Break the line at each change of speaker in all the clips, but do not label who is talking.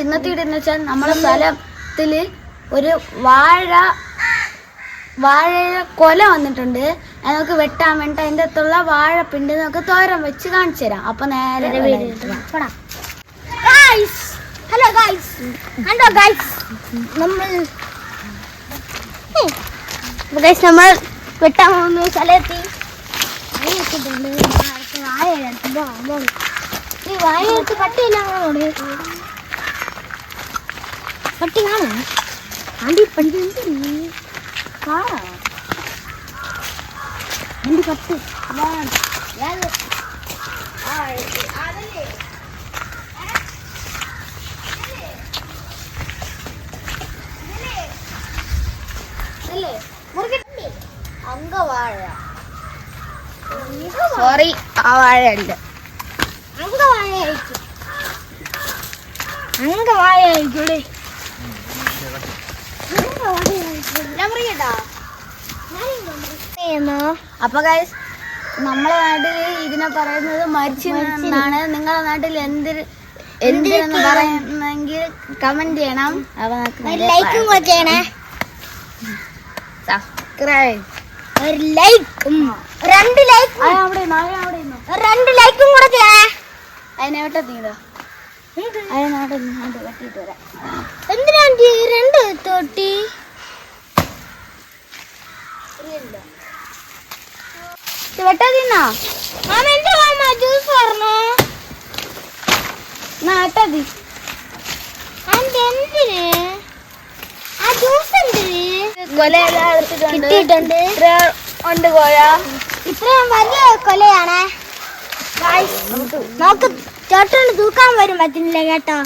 ഇന്നത്തെ വീട് എന്ന് വെച്ചാൽ നമ്മളെ സ്ഥലത്തിൽ ഒരു വാഴ വാഴ കൊല വന്നിട്ടുണ്ട്. നമുക്ക് വെട്ടാൻ വേണ്ടി അതിന്റെ വാഴ വാഴപ്പിണ്ട് നമുക്ക് തോരം വെച്ച് കാണിച്ചു തരാം. അപ്പൊ നേരെ ഹലോ ഗൈസ് കണ്ടോ ഗൈസ് നമ്മൾ ഗൈസ് നമ്മൾ വെട്ടാൻ പോകുന്ന സ്ഥലത്തി വാഴ എടുത്ത് പട്ടിയില്ല പട്ടി കാണോ ആണ്ടി പണ്ടി കാറാ ആണ്ടി പട്ടി. അങ്കവാഴ സോറി ആ വാഴ ഉണ്ട് അങ്കവാഴ ആയിക്കോളെ അപ്പൊ ഗൈസ് നമ്മളെ നാട്ടിൽ ഇതിനെ പറയുന്നത് മരിച്ചു എന്നാണ്. നിങ്ങളെ നാട്ടിൽ എന്ത് എന്തിനെന്ന് പറയുന്നെങ്കിൽ കമന്റ് ചെയ്യണം. ലൈക്കും ചെയ്യണേ. സബ്സ്ക്രൈബ് ഒരു ലൈക്കും രണ്ട് ലൈക്ക് രണ്ട് ലൈക്കും കൂടെ ചെയ്യണേ. അതിനെ തീരോ അതിനോട് ഇങ്ങോട്ട് വെട്ടിയിട്ട് വരാം. എന്തിനാണ്ടി രണ്ട് തൊട്ടി വെട്ടാതിന്നാ മാമ എന്താ മാമ ജ്യൂസ് പറഞ്ഞു? നാട്ടതി എന്തിന്? ആ ജ്യൂസ് എന്തിന്? കിട്ടിയിട്ടുണ്ട്. ഉണ്ട് കോഴ ഇത്രയും വലിയ കൊലയാണ്. നമുക്ക് ചേട്ടന് തൂക്കാൻ വരും പറ്റുന്നില്ല കേട്ടോ.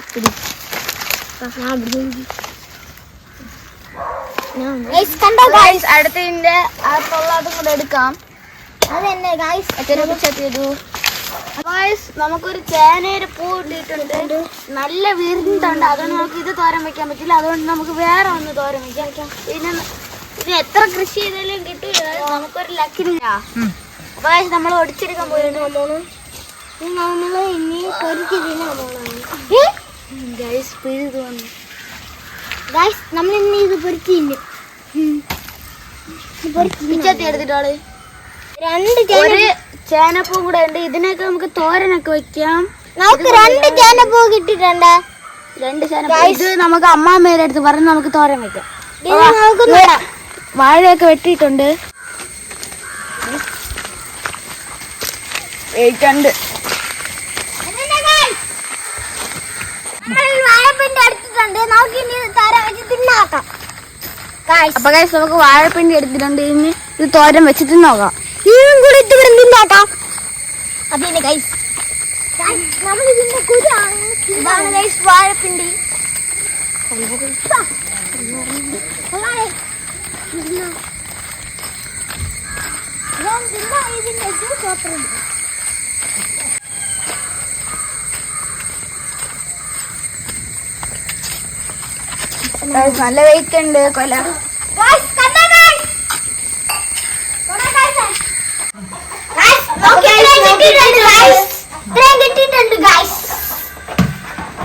അടുത്തതിന്റെ കൂടെ എടുക്കാം. അതെന്നെ ഗായ്സ് ചെയ്തു ഗായ്സ് നമുക്കൊരു ചേനയുടെ പൂ ഇട്ടിട്ടുണ്ട്. നല്ല വിരുന്നുണ്ട്. അതുകൊണ്ട് നമുക്ക് ഇത് തോരൻ വെക്കാൻ പറ്റില്ല. അതുകൊണ്ട് നമുക്ക് വേറെ ഒന്ന് തോരൻ വെക്കാം. പിന്നെ ഇത് എത്ര കൃഷി ചെയ്താലും കിട്ടില്ല നമുക്കൊരു ലക്കിനില്ല അപ്പൊ നമ്മൾ ഒടിച്ചെടുക്കാൻ പോയാണ് ഇനി ഗൈസ് നമ്മൾ ഇന്ന് ഇത് പൊരിച്ചില്ല പിച്ചത്തി എടുത്തിട്ടോൾ രണ്ട് ചേനപ്പൂ കൂടെ ഉണ്ട്. ഇതിനൊക്കെ നമുക്ക് തോരനൊക്കെ വെക്കാം. നമുക്ക് രണ്ട് ചേനപ്പൂ കിട്ടിയിട്ടുണ്ട്? രണ്ട് ചേനപ്പൂ ഇത് നമുക്ക് അമ്മാമ്മയുടെ അടുത്ത് പറഞ്ഞ് നമുക്ക് തോരൻ വെക്കാം. വാഴയൊക്കെ വെട്ടിയിട്ടുണ്ട്. ഏറ്റുണ്ട് അപ്പൊ guys, നമുക്ക് വാഴപ്പിണ്ടി എടുത്തിട്ടുണ്ട്. ഇനി ഇത് തോരൻ വെച്ച് തിന്നോക്കാം ഇതും കൂടി ഇത് ഇവിടെ തിന്നാക്കാം അതിന് ഗൈസ് നമ്മൾ ഇതിന്റെ കുരാണ് ഇതാണ് ഗൈസ് വാഴപ്പിണ്ടി. ഇതിന്റെ ജ്യൂസ് ഓപ്പൺ നല്ല വെയിറ്റ് ഉണ്ട് കൊല.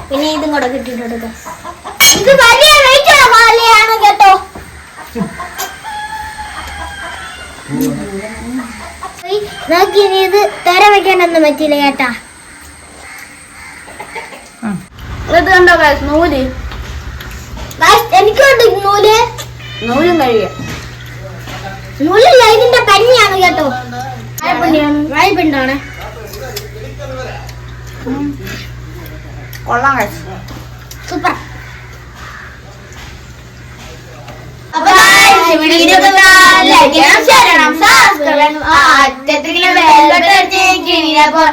പിന്നെ ഇതും കൂടെ കിട്ടിയിട്ടുണ്ട് ഇത് വലിയ വെയിറ്റ് ഉള്ള കേട്ടോ. നോക്കി ഇനി ഇത് തര വെക്കാനൊന്നും പറ്റില്ല കേട്ടാ. ഇത് കണ്ടോ നൂൽ? എനിക്കുണ്ട് നൂൽ. നൂലും കഴിയാം. നൂലല്ല ഇതിന്റെ പനിയാണ് കേട്ടോ. വായ്പിണ്ടാണ് കൊള്ളാം സൂപ്പർ. സബ്സ്ക്രൈബ് ചെയ്യണം. അറ്റത്തിങ്ങനെ ബെല്ലോട്ട് അടിച്ചിരിക്കണേ അപ്പോൾ